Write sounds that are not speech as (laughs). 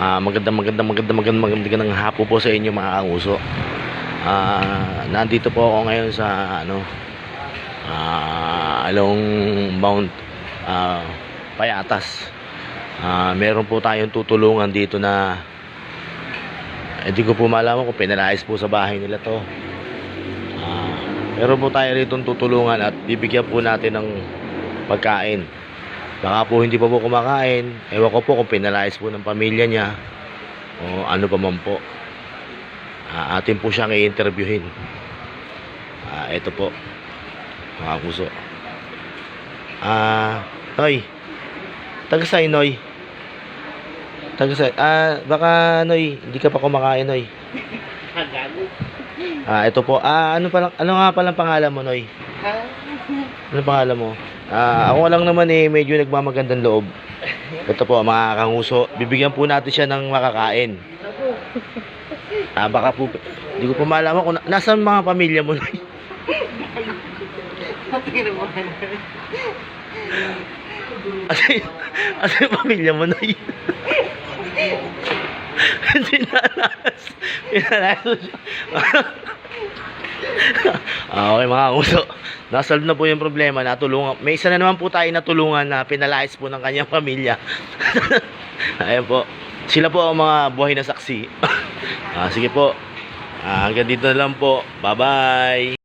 Ah, magandang magandang magandang magandang magandang hapon po sa inyo mga kanguso. Ah, nandito po ako ngayon sa ano ah along Mount ah, Payatas. Ah, meron po tayong tutulungan dito na hindi ko po malaman kung pinalayas po sa bahay nila to. Ah, meron po tayo rito tutulungan at bibigyan po natin ng pagkain. Baka po hindi pa po kumakain. Ewan ko po kung pinalayas po ng pamilya niya o ano pa man po. Ah, atin po siyang i-interviewin. Ah, ito po. Mga puso. Ah, Noy. Taga sa'yo, Noy. Taga sa'yo. Ah, baka, Noy, hindi ka pa kumakain, Noy. Ah, ito po. Ah, ano pa ano nga palang pangalan mo, Noy? Ano pangalan mo? Ah, ako lang naman eh, medyo nagmamagandang loob. Ito po, mga kanguso. Bibigyan po natin siya ng makakain. Ah, baka po, hindi ko po malaman kung na, nasaan mga pamilya mo. Asa, asa yung pamilya mo, Noy? Pinalas. Pinalas mo siya. (laughs) Ah, okay mga kanguso. Nasolve na po yung problema. Natulungan. May isa na naman po tayo natulungan na pinalayas po ng kanyang pamilya. (laughs) Ayan po. Sila po ang mga buhay na saksi. (laughs) ah, sige po. Ah, hanggang dito na lang po. Bye-bye.